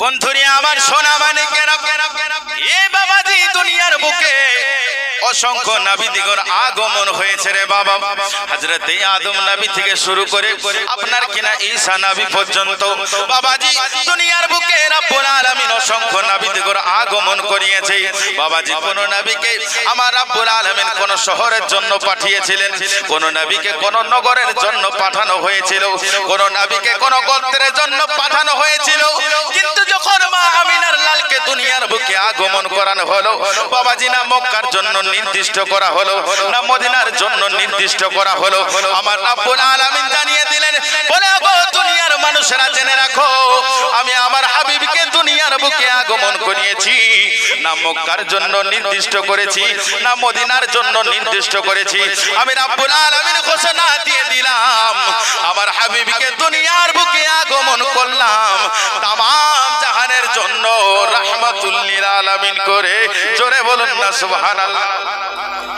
বন্ধুরি আমার সোনা মানে কেন এ বাবাজি দুনিয়ার বুকে অসংখ্য নাবি দিগর আগমন হয়েছে রে বাবা। হজরত আদম নাবি থেকে শুরু করে আপনার কিনা ঈসা নাবি পর্যন্ত। বাবাজি, দুনিয়ার বুকে রাব্বুল আলামিন অসংখ্য নাবি দিগর আগমন করিয়েছে। বাবাজি, কোন নাবিকে আমার রাব্বুল আলামিন কোন শহরের জন্য পাঠিয়েছিলেন? কোন নাবিকে কোন নগরের জন্য পাঠানো হয়েছিল? কোন নাবিকে কোন গোত্রের জন্য পাঠানো হয়েছিল? কিন্তু যখন মা আমিনার লালকে দুনিয়ার বুকে আগমন করানো হলো, বাবাজি না মক্কার জন্য নির্দিষ্ট করা হলো না মদিনার জন্য নির্দিষ্ট করা হলো। আমার রাব্বুল আলামিন জানিয়ে দিলেন, বলে দুনিয়ার মানুষেরা জেনে রাখো, আমি আমার হাবিবকে দুনিয়ার বুকে আগমন করিয়েছি। না মক্কার জন্য নির্দিষ্ট করেছি, না মদিনার জন্য নির্দিষ্ট করেছি। আমি রাব্বুল আলামিন ঘোষণা দিয়ে দিলাম, আমার হাবিবকে দুনিয়ার বুকে আগমন করলাম। তামাম জাহানের জন্য রাহমাতুল্লিল আলামিন করে, জোরে বলুন না সুবহানাল্লাহ।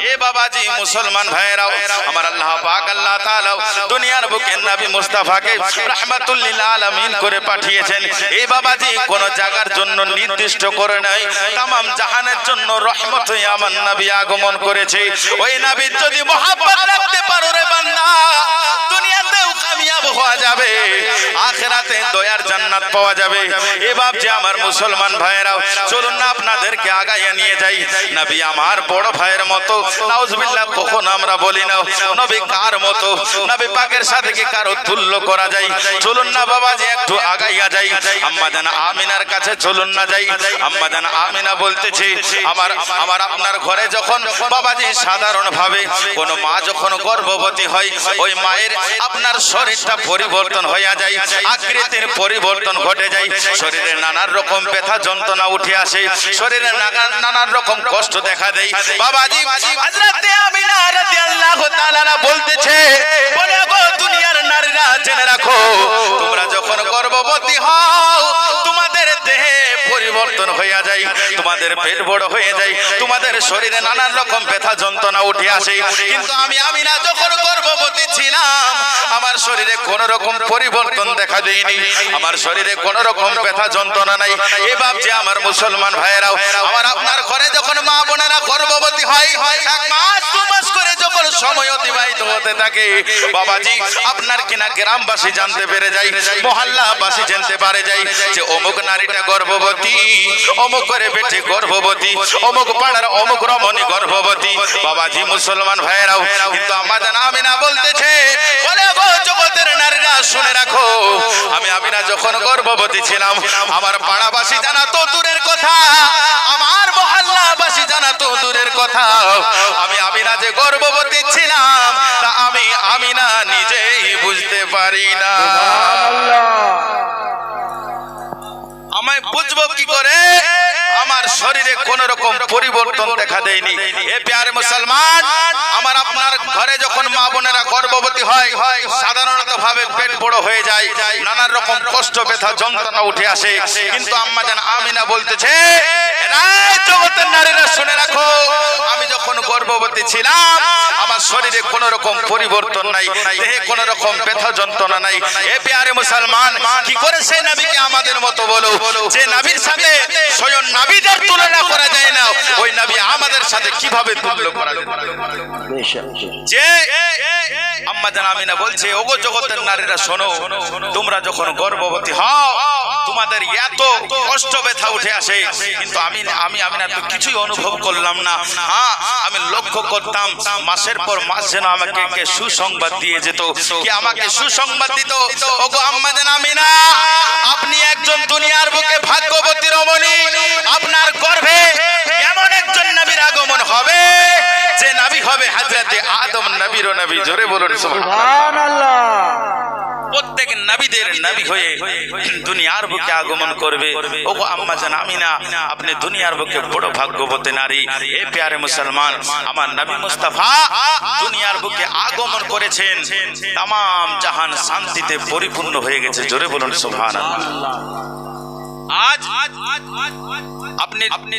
এ বাবাজি মুসলমান ভাইরাও আমার আল্লাহ পাক আল্লাহ তাআলা দুনিয়ার বুকে নবী মুস্তাফাকে রাহমাতুল লিল আলামিন করে পাঠিয়েছেন এই বাবাজি কোন জায়গার জন্য নির্দিষ্ট করে নাই तमाम জাহানের জন্য রহমত হয়ে আমার নবী আগমন করেছে ওই নবীর যদি মহব্বত রাখতে পারো রে বান্দা দুনিয়াতেও কামিয়াব হওয়া যাবে। আখিরাতে দয়ার জান্নাত পাওয়া যাবে। এ বাপ যে আমার মুসলমান ভাইরাও চলুন না আপনাদেরকে আগাইয়ে নিয়ে যাই। নবী আমার বড় ভাইয়ের মতো। নাউজুবিল্লাহ, কখন আমরা বলি না, নবী কার মতো? নবী পাকের সাথে কি কারও তুল্য করা যায়? চলুন না বাবা যে একটু আগাইয়া যাই। আম্মা জান আমিনার কাছে চলুন না যাই। আম্মা জান আমিনা বলতেছে, আমার আমার আপনার ঘরে যখন বাবাজি সাধারণ ভাবে কোন মা যখন গর্ভবতী হয়, ওই মায়ের আপনার শরীরটা পরিবর্তন হইয়া যায় আকৃতির পরিবর্তন ঘটে যায় শরীরে নানান রকম ব্যথা যন্ত্রণা উঠে আসে। শরীরে নানান রকম কষ্ট দেখা দেয়। বাবাজি হযরতে আমিনা রাদিয়াল্লাহু তাআলা বলতেছে, বলে গো দুনিয়ার নারীরা জেনে রাখো, তোমরা যখন গর্ভবতী হও তোমাদের দেহে পরিবর্তন হইয়া যায় তোমাদের পেট বড় হয়ে যায় তোমাদের শরীরে নানান রকম ব্যথা যন্ত্রণা উঠে আসে। কিন্তু আমি আমিনা যখন গর্ভবতী ছিলাম, আমার শরীরে কোন রকম পরিবর্তন দেখা দেয়নি। আমার শরীরে কোন রকম ব্যথা যন্ত্রণা নাই। এ আমার মুসলমান ভাইয়েরাও, আমার আপনার ঘরে যখন মা বোনেরা গর্ভবতী হয় মাস করে যখন সময় অতিবাহিত হতে থাকে, বাবাজি, আপনার কিনা গ্রামবাসী জানতে পেরে যায়, মহল্লাবাসী জানতে পারে যায় যে অমুক নারীটা গর্ভবতী, অমুক করে বেটে গর্ভবতী, অমুক পাড়ার অমুক রমণী গর্ভবতী। বাবাজি মুসলমান কিন্তু আমাদের বলতেছে শুনে রাখো, আমি আমিনা যখন গর্ভবতী ছিলাম, আমার পাড়াবাসী জানা কথা, আমার জানা কথা। আমি যে গর্ভবতী ছিলাম, তা আমি আমিনা নিজেই বুঝতে পারি না। কি করে? আমার শরীরে কোন রকম পরিবর্তন দেখা দেয়নি। এ প্যারে মুসলমান, আমার আপনার ঘরে যখন মা বোনেরা গর্ভবতী হয় সাধারণত ভাবে পেট বড় হয়ে যায় নানান রকম কষ্ট, ব্যথা, যন্ত্রণা উঠে আসে। কিন্তু আম্মা জান আমিনা বলতেছে "এই জগতের নারীরা শুনে রাখো, আমি যখন গর্ভবতী ছিলাম, আমার শরীরে কোন রকম পরিবর্তন নাই, দেহে কোন রকম ব্যথা যন্ত্রণা নাই। এ প্যারে মুসলমান, কি করে সেই নবীকে আমাদের মতো বলো? যে নবীর সাথে স্বয়ং নবীদের তুলনা করা যায় না, ওই নবী আমাদের সাথে কীভাবে তুল্য করা যে আম্মা জান আমিনা বলছে, ওগো জগতের নারীরা শোনো, তোমরা যখন গর্ভবতী হও, তোমাদের এত কষ্ট ব্যথা উঠে আসে। কিন্তু আমি আমি আমি না তো কিছুই অনুভব করলাম না। হ্যাঁ আমি লক্ষ্য করতাম, মাসের পর মাস যেন আমাকে কে সুসংবাদ দিয়ে যেত। কি আমাকে সুসংবাদ দিত? ওগো আম্মা জান আমিনা আপনি একজন দুনিয়ার বুকে ভাগ্যবতী রমণী। আপনার গর্ভে নবী হবে হাজরাতে আদম নবীর নবী, জোরে বলুন সুবহানাল্লাহ। প্রত্যেক নবীদের নবী হয়ে দুনিয়ার বুকে আগমন করবে। আম্মা জান আপনি দুনিয়ার বুকে বড় ভাগ্যবতী নারী। এ প্যারে মুসলমান, আমার নবী মুস্তাফা দুনিয়ার বুকে আগমন করেছেন। তামাম জাহান শান্তিতে পরিপূর্ণ হয়ে গেছে, জোরে বলুন সুবহানাল্লাহ। আজ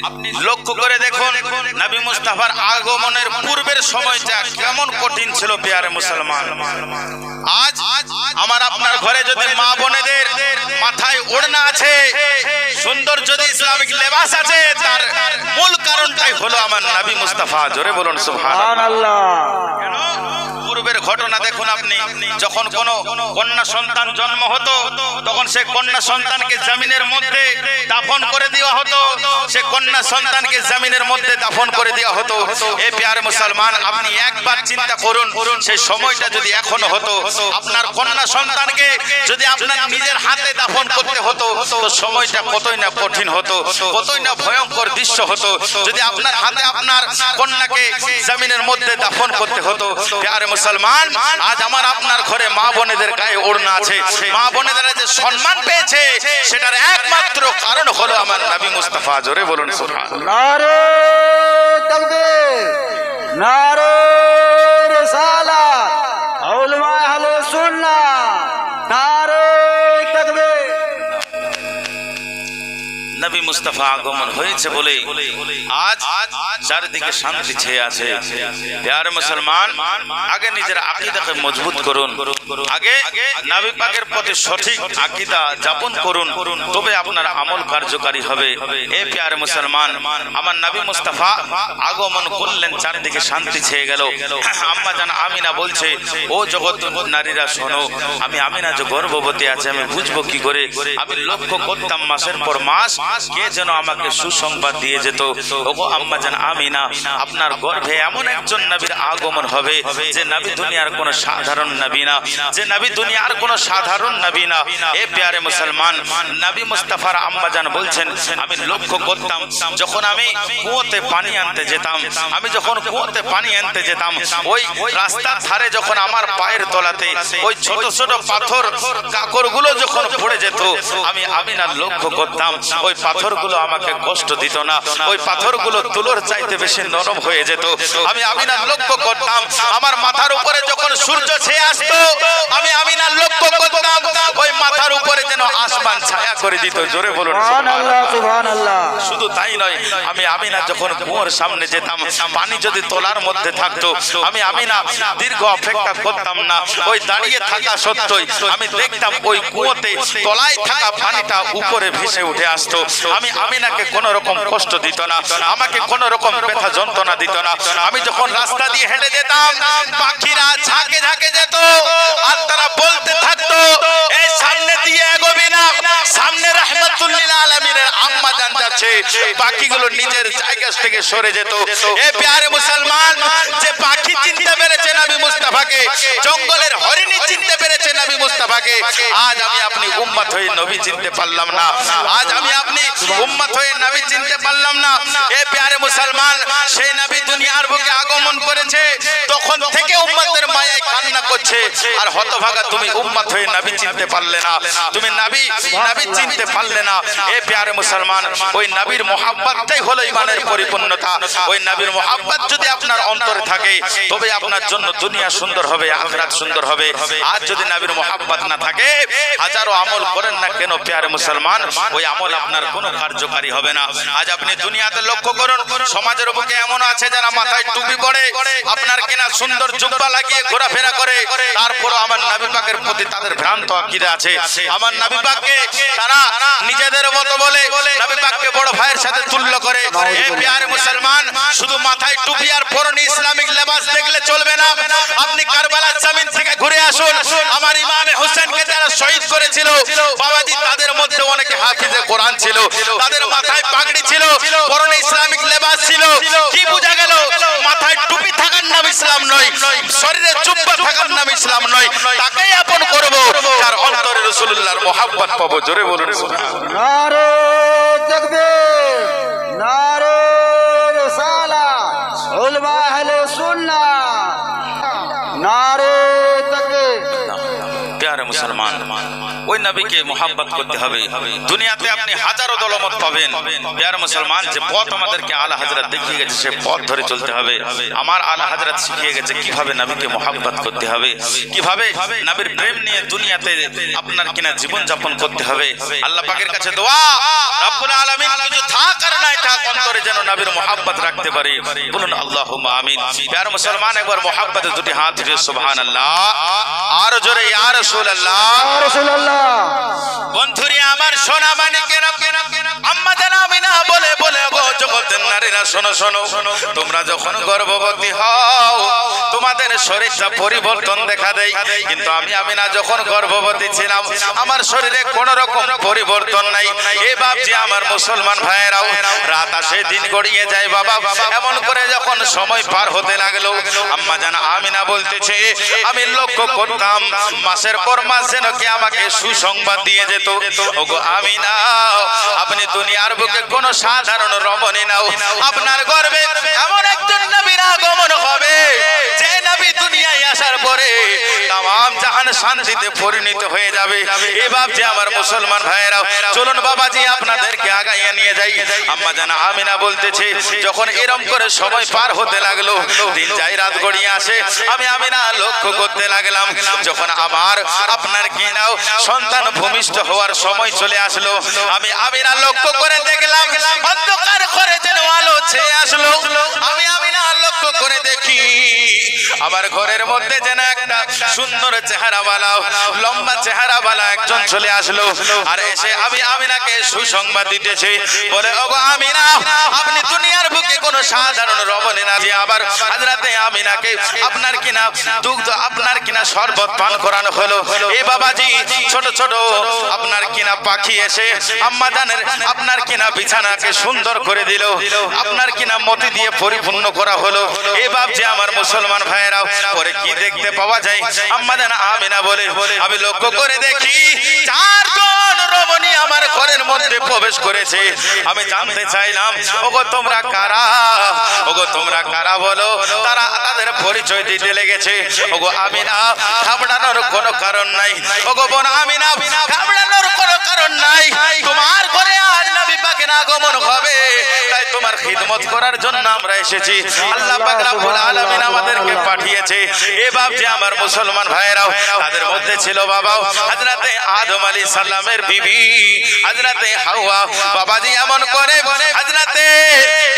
আপনি লক্ষ্য করে দেখুন নবী মুস্তাফার আগমনের পূর্বের সময়টা কেমন কঠিন ছিল পেয়ারে মুসলমান। আজ আমার আপনার ঘরে যদি মা বোনেদের মাথায় ওড়না আছে সুন্দর যদি ইসলামিক লেবাস আছে তার মূল কারণটাই হলো আমার নবী মুস্তাফা। জোরে বলুন সুবহানাল্লাহ। সুবহানাল্লাহ। পূর্বের ঘটনা দেখুন আপনি। যখন কোন কন্যা সন্তান জন্ম হতো, তখন সে কন্যা সন্তানকে জমিনের মধ্যে দাফন করে দেওয়া হতো। সে কন্যা সন্তানকে জমিনের মধ্যে দাফন করে দেওয়া হতো। এ প্যার মুসলমান, আপনি একবার চিন্তা করুন সেই সময়টা যদি এখনও হতো, আপনার কন্যা সন্তানকে যদি আপনার নিজের হাতে দাফন করতে হতো, তো সময়টা কতই না কঠিন হতো, কতই না ভয়ঙ্কর দৃশ্য হতো। যদি আপনার হাতে আপনার কন্যাকে জমিনের মধ্যে দাফন করতে হতো, প্যারে মুসলমান আজ আমার আপনার ঘরে মা বোনেদের গায়ে ওড়না আছে। মা বোনেদের যে সম্মান পেয়েছে সেটার একমাত্র কারণ হলো আমার নবী মুস্তাফা। জোরে বলুন সুবহানাল্লাহ। নারে তাকবীর নারে রিসালাত উলামা আহলে সুন্নাহ নারে তাকবীর। নবী মুস্তাফা আগমন হয়েছে বলে আজ চারিদিকে শান্তি ছেয়ে আছে। প্যার মুসলমান, আগে নিজের আকীদাকে মজবুত করুন। আগে নবী পাকের প্রতি সঠিক আকীদা যাপন করুন, তবে আপনার আমল কার্যকারী হবে। এ প্যার মুসলমান, আমার নবী মুস্তাফা আগমন করলেন, চারিদিকে শান্তি ছেয়ে গেল। আম্মা জান আমিনা বলছে, ও জগৎ নারীরা, শোনো, আমি আমিনা যে গর্ভবতী আছে, আমি বুঝব কি করে? আমি লক্ষ্য করতাম মাসের পর মাস কে যেন আমাকে সুসংবাদ দিয়ে যেত। ওগো আম্মা জান আমিনা, আপনার গর্ভে এমন একজন নবীর আগমন হবে যে নবী দুনিয়ার কোনো সাধারণ নবী না, যে নবী দুনিয়ার কোনো সাধারণ নবী না। এ প্যারে মুসলমান, নবী মুস্তাফার আম্মা জান বলছেন, আমি লক্ষ্য করতাম, যখন আমি কুয়োতে পানি আনতে যেতাম, আমি যখন কুয়োতে পানি আনতে যেতাম, ওই রাস্তার ধারে যখন আমার পায়ের তলাতে ওই ছোট ছোট পাথর, কাকরগুলো যখন পড়ে যেত, আমি আমিনার লক্ষ্য করতাম, ওই পাথরগুলো আমাকে কষ্ট দিত না, ওই পাথরগুলো তুলোর চাইতে বেশি নরম হয়ে যেত। আমি আমিনার লক্ষ্য করতাম। আমার মাথার উপরে যখন সূর্য ছেয়ে আসতো আমি আমিনার লক্ষ্য করতাম। ওই মাথার উপরে যেন আসমান ছায়া করে দিত। জোরে বলুন সুবহানাল্লাহ। সুবহানাল্লাহ। শুধু তাই নয় আমি আমিনা যখন কুয়োর সামনে যেতাম পানি যদি তোলার মধ্যে থাকতো আমি আমিনা দীর্ঘ অপেক্ষা করতাম না। ওই দাঁড়িয়ে থাকা সত্ত্বই আমি দেখতাম ওই কুয়োতে তলায় থাকা পানিটা উপরে ভেসে উঠে আসতো। আমি আমিনাকে কোনো রকম কষ্ট দিত না। আমাকে কোনো রকম ব্যথা, যন্ত্রণা দিত না। আমি যখন রাস্তা দিয়ে হেঁটে যেতাম, পাখিরা ঝাঁকে ঝাঁকে যেত আর তারা বলতে থাকতো, এই সামনে দিয়ে এগোবি না। সামনে রহমতুল্লিল আলমিনের আম্মা জান যাচ্ছে, পাখিগুলো নিজের জায়গা থেকে সরে যেত। এ প্যারে মুসলমান, যে পাখি চিনতে পেরেছে নবী মুস্তাফাকে, জঙ্গলের হরিণী চিনতে পেরেছে নবী মুস্তাফাকে, আজ আমি আপনি উম্মত হয়ে নবী চিনতে পারলাম না। আজ আমি আপনি উম্মত হয়ে নবী চিনতে পারলাম না। এ প্যারে মুসলমান সেই নবী দুনিয়ার বুকে আগমন করেছে, তখন থেকে উম্মতের মায়ায় কান্না করছে। আর হতভাগা তুমি উম্মত হয়ে নবী চিনতে পারলে না। তুমি নবী নবী চিনতে পারলে না। এ প্যারে মুসলমান, ওই নবীর মোহাব্বতটাই হলো ইমানের পরিপূর্ণতা। ওই নবীর মোহাব্বত যদি আপনার অন্তরে থাকে, তবে আপনার জন্য দুনিয়া সুন্দর হবে, আখরাত সুন্দর হবে। আর যদি নবীর মোহাব্বত না থাকে, হাজারো আমল করেন না কেন প্যারে মুসলমান? ওই আমল আপনার কোনো কার্যকারী হবে না। আজ আপনি দুনিয়াতে লক্ষ্য করুন সমাজের বুকে এমন আছে যারা মাথায় টুপি পড়ে আপনার কিনা সুন্দর জুব্বা লাগিয়ে ঘোরাফেরা করে, তারপরও আমার নবী পাকের প্রতি তাদের ভ্রান্ত আকিদা আছে। আমার নবী পাককে তারা নিজেদের মতো বলে নবী পাককে বড় ভাইয়ের সাথে তুল্য করে। এই প্যারে মুসলমান, শুধু মাথায় টুপি আর পরনে ইসলামিক লেবাস দেখলে চলবে না। আপনি কারবালার জমিন থেকে ঘুরে আসুন। আমার ইমামে হোসেনকে যারা শহীদ করেছিল, বাবাজি তাদের মধ্যে অনেকে হাফিজে কোরআন ছিল। তাদের মাথায় পাগড়ি ছিল, পরনে ইসলামিক লেবাস ছিল। কি বোঝা গেল? মাথায় টুপি থাকার নাম ইসলাম নয়, শরীরে জুব্বা থাকার নাম ইসলাম নয়, তাকেই আপন করব। তার অন্তরে রাসূলুল্লাহর মোহাব্বত পাবো, জোরে বলুন নারে তাকবীর নবীকে মোহাব্বত করতে হবে। দুনিয়াতে আপনি হাজারো দলমত পাবেন। প্যারে মুসলমান, যে পথ আমাদেরকে আলা হাজরাত দেখিয়ে গেছে, সে পথ ধরে চলতে হবে। আমার আলা হাজরাত শিখিয়ে গেছে কীভাবে নবীকে মোহাব্বত করতে হবে। কীভাবে নবীর প্রেম নিয়ে দুনিয়াতে আপনার কিনা জীবন যাপন করতে হবে। আল্লাহ পাকের কাছে দোয়া, রব্বুল আলামিন, কিছু থাক আর নাই থাক, অন্তরে যেন নবীর মোহাব্বত রাখতে পারি। বলুন, আল্লাহুম্মা আমিন। প্যারে মুসলমান, একবার মোহাব্বতে দুটি হাত উঠিয়ে, সুবহানাল্লাহ। আর জোরে, ইয়া রাসূলুল্লাহ। রাসূলুল্লাহ। সোনা মানিকের নারীরা, শোনো শোনো। তোমরা যখন গর্ভবতী হও, তোমাদের শরীরটা পরিবর্তন দেখা দেয়। কিন্তু আমি আমি না যখন গর্ভবতী ছিলাম, আমার শরীরে কোন রকম পরিবর্তন নাই। এ বাপজি, আমার মুসলমান ভাইয়েরাও, রাত আসে, দিন গড়িয়ে যায়, বাবা। এমন করে যখন সময় পার হতে লাগল, আম্মা জান আমিনা বলতেছে, আমি লক্ষ্য করতাম, মাসের পর মাস যেন কি আমাকে সুসংবাদ দিয়ে যেত। ওগো আমিনা, আপনি দুনিয়ার বুকে কোনো সাধারণ রমণী নাও আপনার গর্বে এমন একজন নবীর আগমন হবে যে নবী দুনিয়ায় আসার পরে তাম জাহান শান্তিতে পরিণত হয়ে যাবে। এ যে আমার মুসলমান ভাইয়েরাও, চলুন বাবাজি আপনাদেরকে আগাইয়ে নিয়ে যাই। আম্মা জান আমিনা বলতেছে, যখন এরম করে সময় পার হতে লাগল, দিন যাই রাত গড়িয়ে আসে, আমি আমিনা লক্ষ্য করতে লাগলাম, যখন আমার আপনার কি নাও, সন্তান ভূমিষ্ঠ হওয়ার সময় চলে আসলো, আমি আমিনা লক্ষ্য করে দেখলাম, অন্ধকার করে যেন আলো আমার ঘরের মধ্যে যেন একটা সুন্দর চেহারা বালা লম্বা চেহারা বালা একজন চলে আসলো। আর এসে আমি আমিনাকে সুসংবাদ দিতেছে। বলে, ওগো আমিনা, আপনি দুনিয়ার বুকে কোনো সাধারণ না। যে আবার হাজরাতে আমিনাকে আপনার কিনা দুগ্ধ, আপনার কিনা শরবত পান করানো হলো। এ বাবাজি, ছোট ছোট, আপনার কিনা পাখি এসে আম্মা জানের আপনার কিনা বিছানাকে সুন্দর করে দিল। আপনার কিনা মতি দিয়ে পরিপূর্ণ করা হলো? এ বাপ যে আমার মুসলমান ভাইয়েরাও, পরে কি দেখতে পাওয়া যায়? আমাদের আমিনা বলে, আমি লক্ষ্য করে দেখি চারজন রমণী আমার ঘরের মধ্যে প্রবেশ করেছে। আমি জানতে চাইলাম, ওগো, তোমরা কারা? ওগো, তোমরা কারা বলো? তারা তাদের পরিচয় দিতে লেগেছে। ওগো, আমিনা, ঘাবড়ানোর কোনো কারণ নাই। ওগো, বোন আমিনা, ঘাবড়ানোর কোনো কারণ নাই। তোমার ঘরে আজ আগমন হবে। তাই তোমার খিদমত করার জন্য আমরা এসেছি। আল্লাহ পাক আলামিন আমাদেরকে পাঠিয়েছে। এ আমার মুসলমান ভাইয়েরাও, তাদের মধ্যে ছিল বাবা হযরতে আদম আলাইহিস সালামের বিবি। হযরতে হাওয়া বাবাজি এমন করে, হযরতে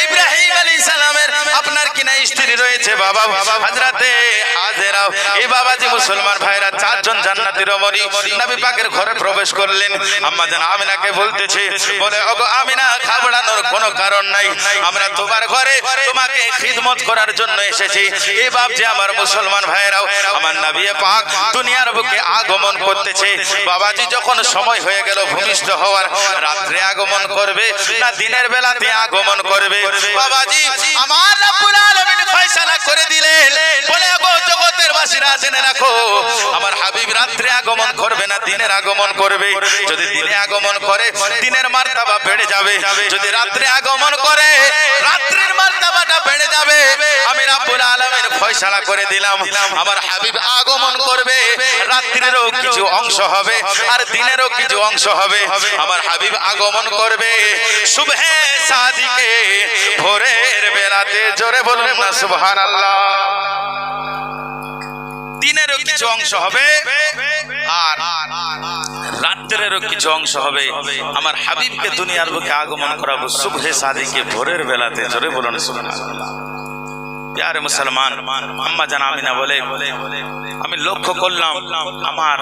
ইব্রাহিম আলাইহিস সালামের আপনার কিনা স্ত্রী রয়েছে বাবা, হযরতে হাজেরা এই বাবাজি মুসলমান ভাইরা চারজন জান্নাতি রমণী নবী পাকের ঘরে প্রবেশ করলেন। আম্মা জান আমিনাকে বলতেছে, বলে, ওগো আমিনা, ঘাবড়ানোর কোনো কারণ নাই। আমরা তোমার ঘরে তোমাকে খিদমত করার জন্য এসেছি। এই বাপ যে আমার মুসলমান ভাইরাও, আমার নবী পাক দুনিয়ার বুকে আগমন করতেছে। বাবাজি যখন সময় হয়ে গেল ভূমিষ্ঠ হওয়ার রাত্রে আগমন করবে না দিনের বেলাতে আগমন করবে? বাবাজি, আমার রব্বুল আলামিন ফয়সালা করে দিলেন। বলে গো জগতের বাসীরা জেনে রাখো, আমার হাবিব রাত্রে আগমন করবে না দিনের আগমন করবে। যদি দিনে আগমন করে, দিনের বেড়ে যাবে। যদি রাত্রে আগমন করে, রাত্রির বেড়ে যাবে। আমি রাব্বুল আলামিন ফয়সালা করে দিলাম। আমার হাবিব আগমন করবে, রাত্রিরও কিছু অংশ হবে, আর দিনেরও কিছু অংশ হবে আমার হাবিব আগমন করবে। শুভে সাদিকে ভোরের বেলাতে জোরে বলুন না সুবহানাল্লাহ। দিনেরও কিছু অংশ হবে আর রাত্রেরও কিছু অংশ হবে। আমার হাবিবকে দুনিয়ার বুকে আগমন করাবো শুভে সাদিকে ভোরের বেলাতে জোরে বলুন সুবহানাল্লাহ। প্যারে মুসলমান, আম্মা জান আমিনা বলে, আমি লক্ষ্য করলাম, আমার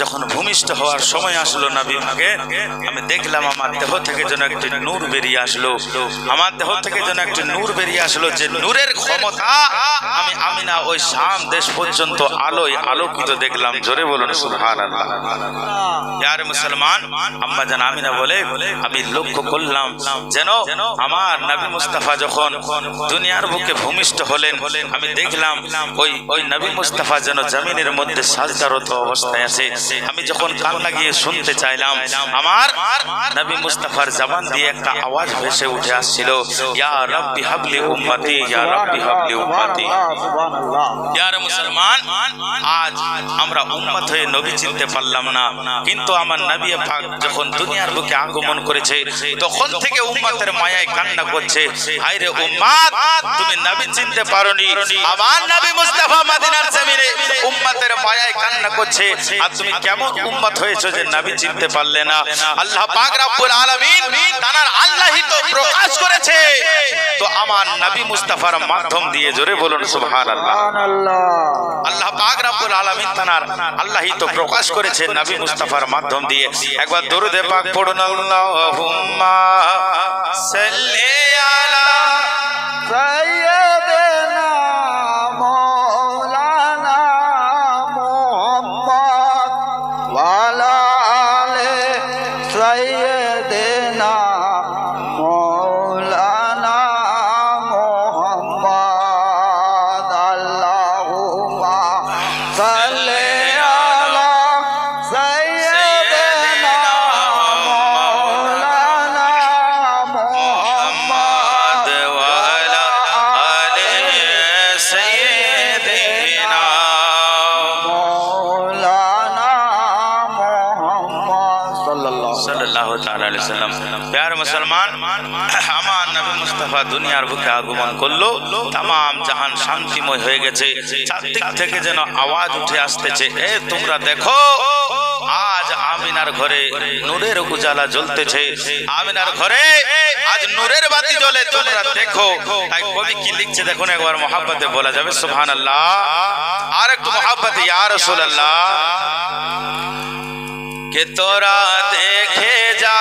যখন ভূমিষ্ঠ হওয়ার সময় আসলো নবীকে আমি দেখলাম আমার দেহ থেকে যেন একটি নূর বেরিয়ে আসলো। আমার দেহ থেকে যেন একটি নূর বেরিয়ে আসলো যে নূরের ক্ষমতা আমি আমিনা ওই শাম দেশ পর্যন্ত আলোয় আলোকিত দেখলাম। জোরে বলুন, সুবহানাল্লাহ। ইয়ার মুসলমান, আম্মা জান আমিনা বলে, আমি লক্ষ্য করলাম যেন আমার নবী মুস্তাফা যখন দুনিয়ার বুকে ভূমিষ্ঠ হলেন, আমি দেখলাম ওই ওই নবী মুস্তাফা যেন জমিনের মধ্যে সাজদারত অবস্থায় আছে। আমি যখন কান লাগিয়ে শুনতে চাইলাম, আমার নবী মুস্তাফার জবান দিয়ে একটা আওয়াজ ভেসে উঠে আসছিল, ইয়া রব্বি হাবলি উম্মতি, ইয়া রব্বি হাবলি উম্মতি। ইয়ার মুসলমান, আজ আমরা উম্মত হয়ে নবী চিনতে পারলাম না। কিন্তু আমার নবী পাক যখন দুনিয়ার বুকে আগমন করেছে, তখন থেকে উম্মতের মায়ায় কান্না করছে। হায়রে উম্মাত, তুমি নবী চিনতে পারোনি। আমার নবী মুস্তাফা মদিনার জমিনে উম্মতের মায়ায় কান্না করছে। আর তুমি কেমন উম্মত হয়েছো যে নবী চিনতে পারলে না? আল্লাহ পাক রব্বুল আলামিন তার আল্লাহই তো প্রকাশ করেছে। তো আমার নবী মুস্তাফার মাধ্যম দিয়ে জোরে বলুন, সুবহানাল্লাহ। আল্লাহ পাক রব্বুল আলামিন তানার আল্লাহই তো প্রকাশ করেছে নবী মুস্তাফার মাধ্যম দিয়ে। একবার দরুদে পাক পড়ুন, আল্লাহুম্মা সাল্লি আলা আমার নবী মুস্তাফা দুনিয়ার বুকে আগমন করল, তামাম জাহান শান্তিময় হয়ে গেছে। চারদিক থেকে যেন আওয়াজ উঠে আসতেছে, এ, তোমরা দেখো, আজ আমিনার ঘরে নূরের উজালা জ্বলতেছে। আমিনার ঘরে আজ নূরের বাতি জ্বলে, তোমরা দেখো। তাই কবি কি লিখছে দেখুন একবার, মহাব্বতে বলা যাবে, সুবহানাল্লাহ। আর একটু মহাব্বতে, ইয়া রাসূলুল্লাহ, কে তোরা দেখে যা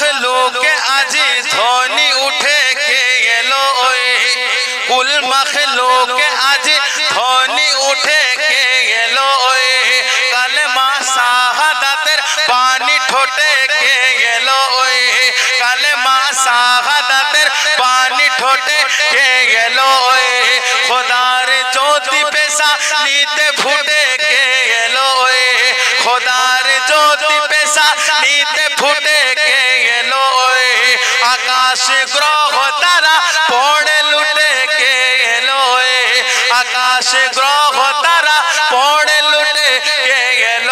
মখলুকে আজি ধ্বনি উঠে কে এলো ওই কুল মখলুকে আজি ধ্বনি উঠে কে এলো ওই কালেমা শাহাদাতের পানি ঠোঁটে কে এলো ওই কালেমা শাহাদাতের পানি ঠোঁটে কে এলো আকাশ গ্রহ তারা পড়ে লুটে কে গেল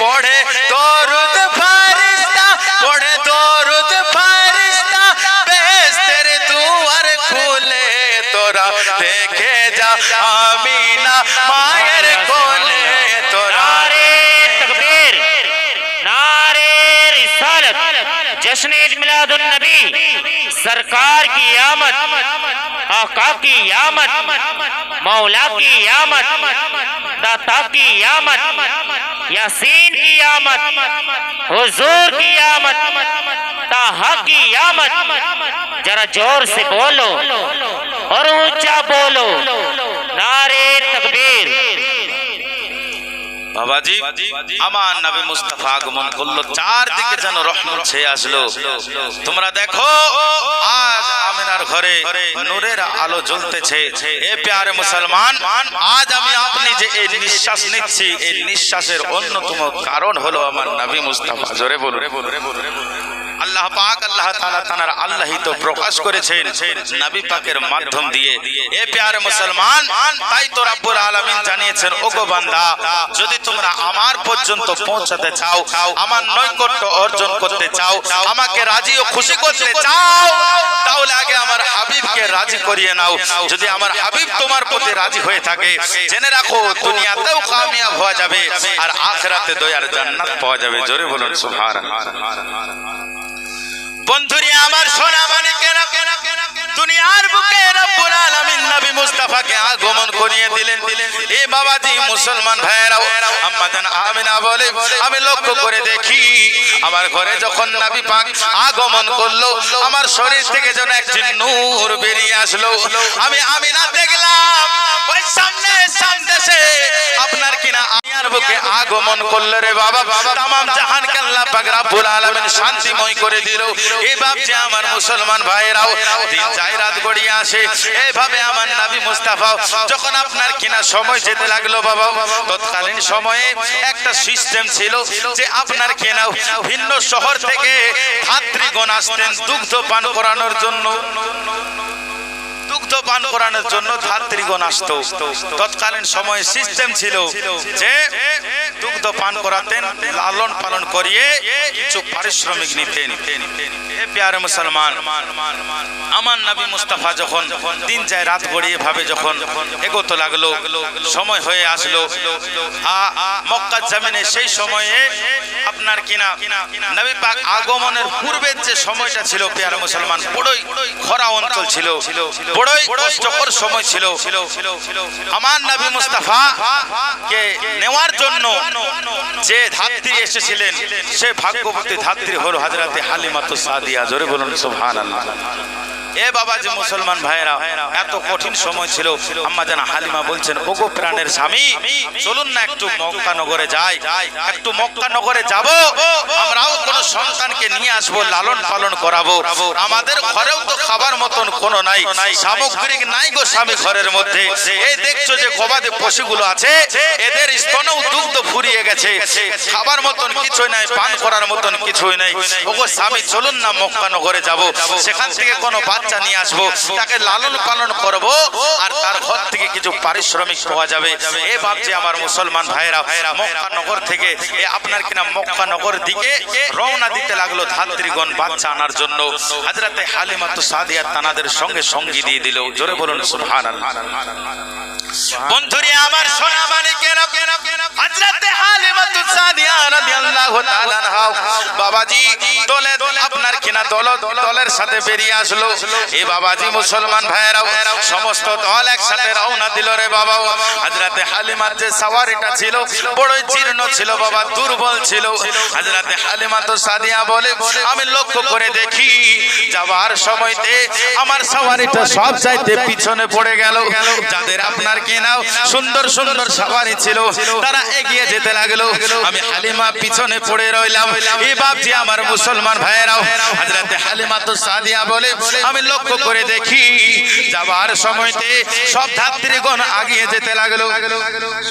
পড়ে দরুদ ফারিস্তা, পড়ে দরুদ ফারিস্তা বেস্তের দুয়ার খুলে তোরা দেখে যা আমি না মায়ের কোলে তোরা। রে তকবীর, নারে রিসালাত, জশ্ন মিলাদুন سرکار کی آمد، آقا کی آمد، مولا کی آمد، داتا کی آمد، یاسین کی آمد، حضور کی آمد تاہا کی آمد۔ ذرا زور سے بولو اور اونچا بولو۔ বাবাজি, আমার নবী মুস্তাফা আগমন করল, চারদিকে যেন রহমত ছেয়ে আসলো। তোমরা দেখো, আজ আমিনার ঘরে নূরের আলো জ্বলতেছে। এ প্যারে মুসলমান, আজ আমি আপনি যে এই নিঃশ্বাস নিচ্ছি, এই নিঃশ্বাসের অন্যতম কারণ হলো আমার নবী মুস্তাফা। জোরে বলুন। আল্লাহ পাক, আল্লাহ তাআলা তানার আল্লাহই তো প্রকাশ করেছেন। নবী পাকের মাধ্যম দিয়ে। এ প্যারে মুসলমান, তাই তো রাব্বুল আলামিন জানিয়েছেন, ওগো বান্দা, যদি তোমরা আমার পর্যন্ত পৌঁছাতে চাও, আমার নৈকট্য অর্জন করতে চাও, আমাকে রাজি ও খুশি করতে চাও, তাহলে আগে আমার হাবিবকে রাজি করিয়ে নাও। যদি আমার হাবিব তোমার প্রতি রাজি হয়ে থাকে, জেনে রাখো, দুনিয়াতেও কামিয়াব হওয়া যাবে, আর আখিরাতে দয়ার জান্নাত পাওয়া যাবে। জোরে বলুন, সুবহানাল্লাহ। বন্ধুরে, আমার সোনা মানিকেরা দুনিয়ার বুকে রব্বুল আলামিন নবী মুস্তাফাকে আগমন করিয়ে দিলেন। এ বাবাজি, মুসলমান ভাইয়েরাও আম্মা জান আমিনা বলে, আমি লক্ষ্য করে দেখি, আমার ঘরে যখন নবী পাক আগমন করল, আমার শরীর থেকে যেন একটি নূর বেরিয়ে আসলো। আমি আমিনা দেখলাম আগমন রে বাবা তামাম শান্তিময় করে এই ভাবছে আমার মুসলমান ভাইরাও দিন আসে। এইভাবে আমার মুস্তাফা যখন আপনার কিনা সময় যেতে লাগল বাবা, তৎকালীন সময়ে একটা সিস্টেম ছিল যে আপনার কিনা ভিন্ন শহর থেকে ধাত্রীগণ আসতেন দুগ্ধ পান করানোর জন্য। দুগ্ধ পান করানোর জন্য ধাত্রীগণ আসতো। তৎকালীন সময়ে সিস্টেম ছিল যে দুগ্ধ পান করাতেন, লালন পালন করিয়ে কিছু পারিশ্রমিক নিতেন। এ প্যারে মুসলমান, আমার নবী মুস্তাফা যখন দিন যায় রাত গড়িয়ে ভাবে যখন এগোতে লাগল, সময় হয়ে আসলো, আ- মক্কা জামিনে সেই সময়ে আপনার কিনা? নবী পাক আগমনের পূর্বের যে সময়টা ছিল পেয়ারা মুসলমান, বড়ই খরা অঞ্চল ছিল, বড়ই কষ্টকর সময় ছিল। আমার নবী মুস্তাফা কে নেওয়ার জন্য যে ধাত্রী এসেছিলেন, সে ভাগ্যবতী ধাত্রী হল হাজরাতে হালিমাতু সাদিয়া। জোরে বলুন, সুবহানাল্লাহ। এ বাবা যে মুসলমান ভাইরা এত কঠিন সময় ছিল। আম্মা জানা হালিমা বলছেন, ওগো প্রাণের স্বামী, চলুন না একটু মক্কা নগরে যাই। একটু মক্কা নগরে যাব, আমরাও কোন সন্তানকে নিয়ে আসব, লালন পালন করাবো। আমাদের ঘরেও তো খাবার মতন কোনো নাই, সামগ্রিক নাই গো স্বামী ঘরের মধ্যে। এই দেখছ যে গবাদি পশুগুলো আছে, এদের স্তনেও দুগ্ধ ফুরিয়ে গেছে। খাবার মতন কিছুই নাই, পান করার মতন কিছুই নাই। ওগো স্বামী, চলুন না মক্কা নগরে যাব। সেখান থেকে কোনো বাচ্চা নিয়ে আসব, তাকে লালন পালন করব, আর তার ঘর থেকে কিছু পারিশ্রমিক পাওয়া যাবে। এ ভাবছে আমার মুসলমান ভাইরা মক্কা নগর থেকে আপনার কিনা মক্কা নগর দিকে রওনা দিতে লাগল ধাত্রীগণ বাচ্চা আনার জন্য। হাজরাতে হালিমাতু সাদিয়া তানাদের সঙ্গে সঙ্গী দিয়ে দিল। জোরে বলুন, সুবহানাল্লাহ। বন্ধুরে, আমার সোনা মানিকেরা হযরতে হালিমাতু সাদিয়া আমি লক্ষ্য করে দেখি, যাবার সময়তে আমার সাওয়ারিটা সব চাইতে পিছনে পড়ে গেল। যাদের আপনার কেনাও সুন্দর সুন্দর সাওয়ারি ছিল, তারা এগিয়ে যেতে লাগল। আমি হালিমা পিছনে পড়ে রইলাম। এই বাপজি আমার মুসলমান ভাইয়েরাও হযরতে হালিমা তো সাদিয়া বলে আমি লক্ষ্য করে দেখি যাবার সময়তে সব ধাত্রীগণ আগিয়ে যেতে লাগল।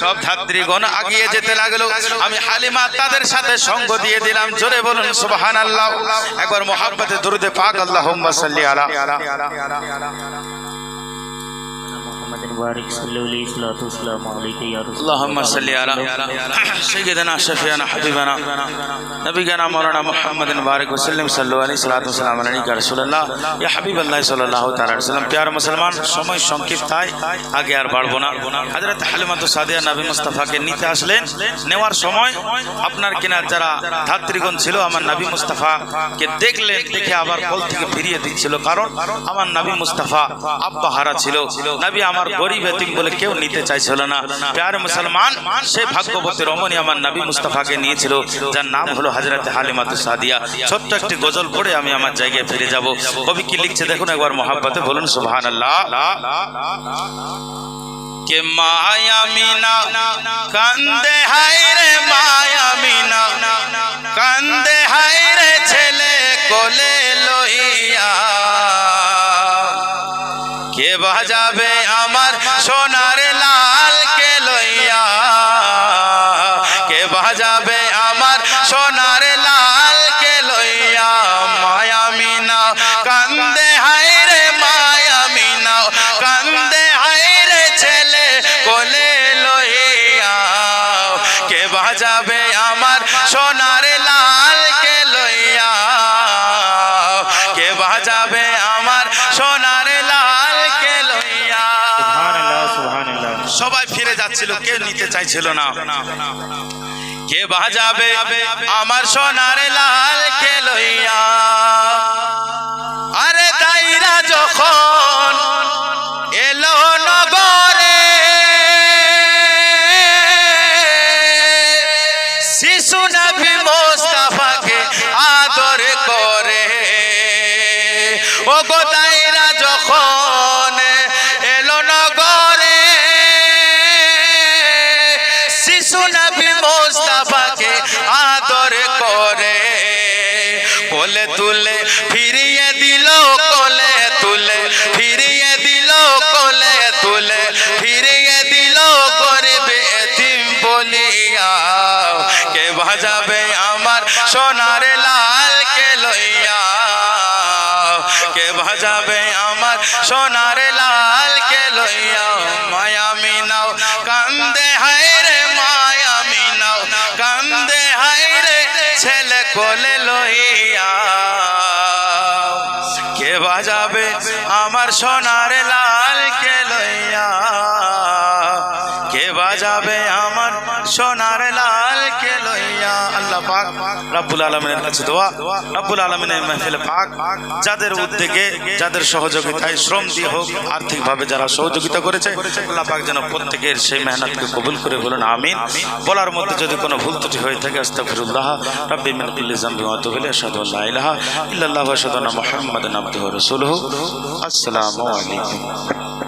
সব ধাত্রীগণ আগিয়ে যেতে লাগল। আমি হালিমা তাদের সাথে সঙ্গ দিয়ে দিলাম। জোরে বলুন সুবহানাল্লাহ। একবার মোহাব্বতে দরুদে পাক আল্লাহুম্মা সাল্লি আলা। محمد بارك صلى الله عليه وسلم عليك يا رسول اللهم صل على سيدنا شفيعنا حبيبنا نبينا مولانا محمد بارك وسلم صلوا عليه الصلاه والسلام عليك يا رسول الله يا حبيب الله صلى الله تعالى عليه وسلم প্যার মুসলমান সময় সংক্ষিপ্ত তাই আগে আর বাড়বো না হযরত হালিমাতু সাদিয়া নবী মুস্তাফাকে নিতে আসলেন নেওয়ার সময় আপনার কিনা যারা ধাত্রীগণ ছিল আমার নবী মুস্তাফা কে দেখলেন দেখে আবার কোল থেকে ফিরিয়ে দিচ্ছিল কারণ আমার নবী মুস্তাফা আব্বা হারা ছিল নবী আমার গরিব এতিম বলে কেউ নিতে চাইছিল না। প্যার মুসলমান, সেই ভাগ্যবতী রমণী আমার নবী মুস্তাফাকে নিয়েছিল, যার নাম হলো হাজরাতে হালিমাতু সাদিয়া। ছোট্ট একটি গজল পড়ে আমি আমার জায়গায় ফিরে যাব। কবি কি লিখছে দেখুন একবার মহাব্বতে বলুন, সুবহানাল্লাহ। কে মায়া মিনা, কান্দে হায় রে মায়া কান্দে হায় রে ছেলে কোলে লইয়া। কেউ ছিল না। কে বাজাবে? আমার সোনার লাল কে লইয়া কে বাজাবে আমার সোনার লাল কে লইয়া মায়া মিনাও কান্দে হায় রে মায়া মিনাও কান্দে হায় রে ছেলে কোলে লইয়া। কে বাজাবে আমার সোনার রব্বুল আলমিনের কাছে দোয়া। রব্বুল আলমিনের মেহফিল পাক। যাদের উদ্যোগে, যাদের সহযোগিতায় শ্রম দিয়ে হোক, আর্থিকভাবে যারা সহযোগিতা করেছে, আল্লাহ পাক যেন প্রত্যেকের সেই মেহনতকে কবুল করে বলুন, আমিন। বলার মধ্যে যদি কোনো ভুল ত্রুটি হয়ে থাকে, আস্তাগফিরুল্লাহ। রাব্বি মিন কুল্লি ওয়া ইলাইহি, আশহাদু আল্লা ইলাহা ইল্লাল্লাহু ওয়া আশহাদু আন্না মুহাম্মাদান আবদুহু ওয়া রাসূলুহু। আসসালামু আলাইকুম।